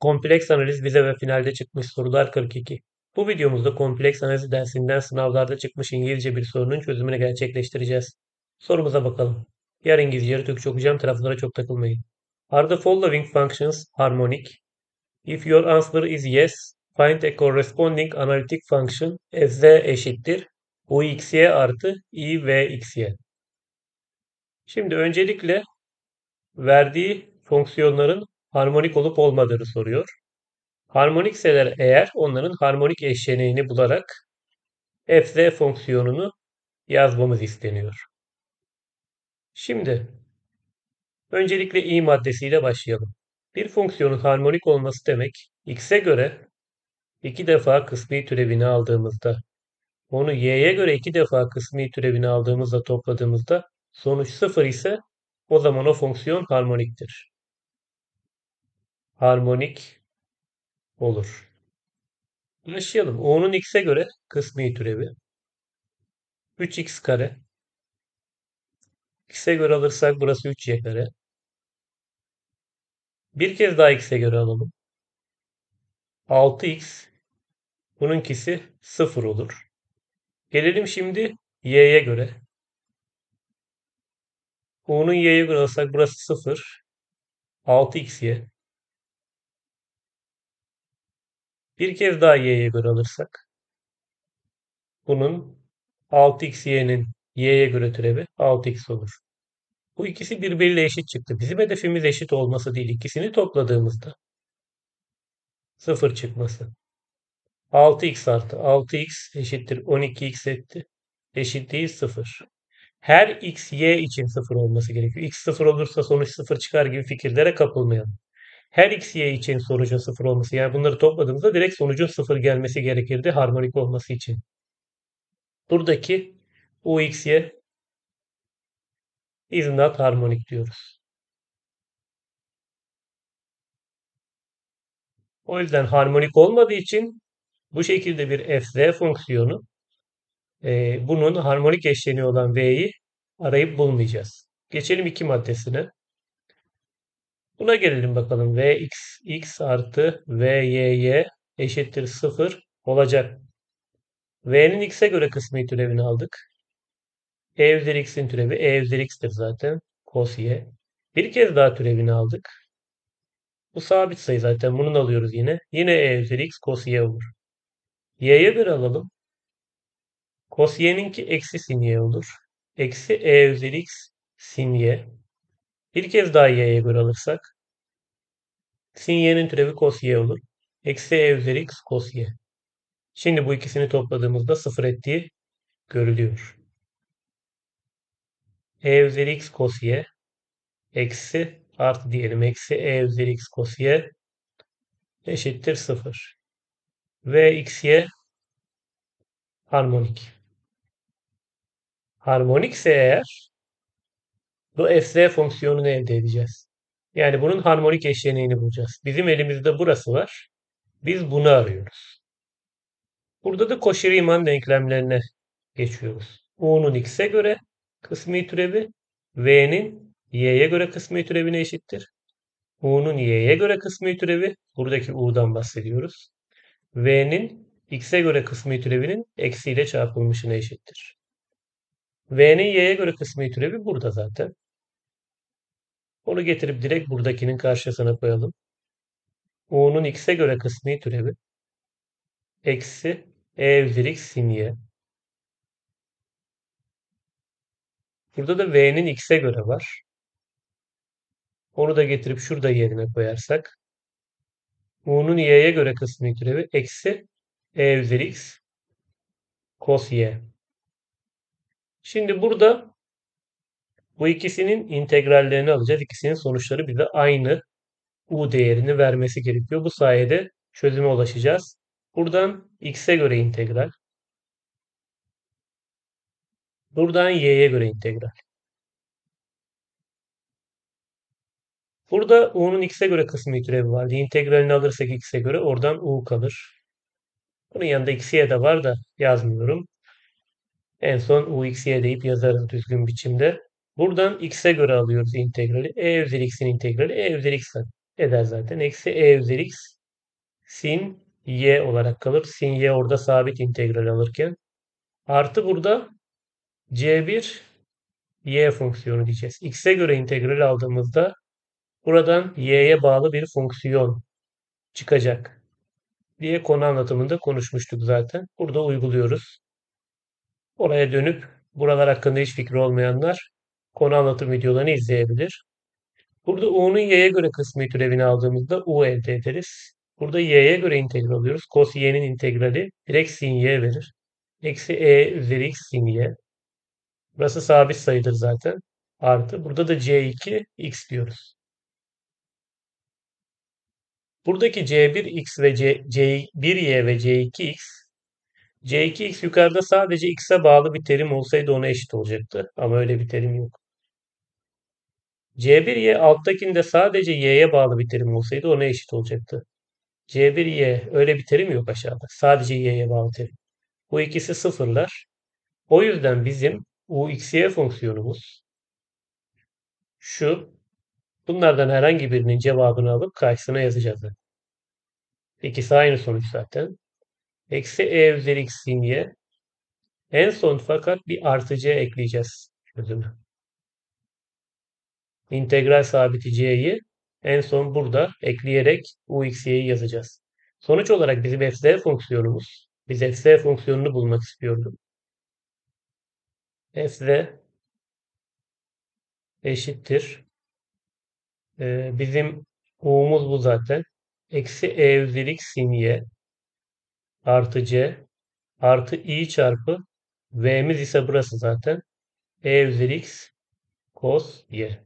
Kompleks analiz vize ve finalde çıkmış sorular 42. Bu videomuzda kompleks analiz dersinden sınavlarda çıkmış İngilizce bir sorunun çözümünü gerçekleştireceğiz. Sorumuza bakalım. Yarın İngilizce yarı Türkçe okuyacağım taraflara çok takılmayın. Are the following functions harmonic? If your answer is yes, find a corresponding analytic function f z eşittir uxy artı ivxy. Şimdi öncelikle verdiği fonksiyonların harmonik olup olmadığını soruyor. Harmonikseler eğer onların harmonik eşleniğini bularak fz fonksiyonunu yazmamız isteniyor. Şimdi öncelikle i maddesiyle başlayalım. Bir fonksiyonun harmonik olması demek x'e göre iki defa kısmi türevini aldığımızda onu y'ye göre iki defa kısmi türevini aldığımızda topladığımızda sonuç sıfır ise o zaman o fonksiyon harmoniktir. Harmonik olur. Başlayalım. O'nun x'e göre kısmi türevi 3x kare x'e göre alırsak burası 3y kare. Bir kez daha x'e göre alalım. 6x bununkisi 0 olur. Gelelim şimdi y'ye göre. O'nun y'ye göre alırsak burası 0. 6xy. Bir kez daha y'ye göre alırsak bunun 6xy'nin y'ye göre türevi 6x olur. Bu ikisi birbiriyle eşit çıktı. Bizim hedefimiz eşit olması değil. İkisini topladığımızda 0 çıkması. 6x artı 6x eşittir 12x etti. Eşit değil 0. Her x y için 0 olması gerekiyor. x 0 olursa sonuç 0 çıkar gibi fikirlere kapılmayalım. Her x y için sonucun 0 olması yani bunları topladığımızda direkt sonucun 0 gelmesi gerekirdi harmonik olması için. Buradaki u x y is not harmonik diyoruz. O yüzden harmonik olmadığı için bu şekilde bir fz fonksiyonu e, bunun harmonik eşleniği olan v'yi arayıp bulmayacağız. Geçelim iki maddesine. Buna gelelim bakalım. vx x artı vyy eşittir 0 olacak. v'nin x'e göre kısmi türevini aldık. e üzeri x'in türevi e üzeri x'tir zaten. Cos y. Bir kez daha türevini aldık. Bu sabit sayı zaten. Bunun alıyoruz yine. Yine e üzeri x cos y olur. y'ye göre alalım. Cos y'ninki eksi sin y olur. Eksi e üzeri x sin y. Bir kez daha y'ye göre alırsak sin y'nin türevi cos y olur. Eksi e üzeri x cos y. Şimdi bu ikisini topladığımızda sıfır ettiği görülüyor. e üzeri x cos y eksi artı diyelim eksi e üzeri x cos y eşittir 0. Ve x y harmonik. Harmonikse eğer bu fz fonksiyonunu elde edeceğiz. Yani bunun harmonik eşleniğini bulacağız. Bizim elimizde burası var. Biz bunu arıyoruz. Burada da Cauchy-Riemann denklemlerine geçiyoruz. U'nun x'e göre kısmi türevi V'nin y'ye göre kısmi türevine eşittir. U'nun y'ye göre kısmi türevi buradaki U'dan bahsediyoruz. V'nin x'e göre kısmi türevinin eksiyle çarpılmışına eşittir. V'nin y'ye göre kısmi türevi burada zaten. Onu getirip direkt buradakinin karşısına koyalım. U'nun x'e göre kısmi türevi eksi e üzeri x sin y. Burada da v'nin x'e göre var. Onu da getirip şurada yerine koyarsak u'nun y'ye göre kısmi türevi eksi e üzeri x cos y. Şimdi burada bu ikisinin integrallerini alacağız. İkisinin sonuçları bize aynı u değerini vermesi gerekiyor. Bu sayede çözüme ulaşacağız. Buradan x'e göre integral. Buradan y'ye göre integral. Burada u'nun x'e göre kısmi türevi vardı. İntegralini alırsak x'e göre oradan u kalır. Bunun yanında x'ye de var da yazmıyorum. En son u x'ye deyip yazarız düzgün biçimde. Buradan x'e göre alıyoruz integrali. e üzeri x'in integrali e üzeri x eder zaten. Eksi e üzeri x sin y olarak kalır. Sin y orada sabit integral alırken. Artı burada c1 y fonksiyonu diyeceğiz. x'e göre integral aldığımızda buradan y'ye bağlı bir fonksiyon çıkacak diye konu anlatımında konuşmuştuk zaten. Burada uyguluyoruz. Oraya dönüp buralar hakkında hiç fikri olmayanlar konu anlatım videolarını izleyebilir. Burada u'nun y'ye göre kısmı türevini aldığımızda u elde ederiz. Burada y'ye göre integral alıyoruz. Cos y'nin integrali direkt sin y verir. Eksi e üzeri x sin y. Burası sabit sayıdır zaten. Artı. Burada da c2 x diyoruz. Buradaki c1x ve c, c1y ve c2x c2x yukarıda sadece x'e bağlı bir terim olsaydı ona eşit olacaktı. Ama öyle bir terim yok. C1y alttakinde sadece y'ye bağlı bir terim olsaydı ona eşit olacaktı. C1y öyle bir terim yok aşağıda. Sadece y'ye bağlı terim. Bu ikisi sıfırlar. O yüzden bizim uxy fonksiyonumuz şu. Bunlardan herhangi birinin cevabını alıp karşısına yazacağız. İkisi aynı sonuç zaten. Eksi e üzeri x sin y. En son fakat bir artı c ekleyeceğiz çözüme. İntegral sabiti c'yi en son burada ekleyerek uxy'yi yazacağız. Sonuç olarak bizim fz fonksiyonumuz, biz fz fonksiyonunu bulmak istiyorduk. fz eşittir. Ee, bizim u'muz bu zaten. Eksi e üzeri sin y artı c artı i çarpı v'miz ise burası zaten. e üzeri x cos y.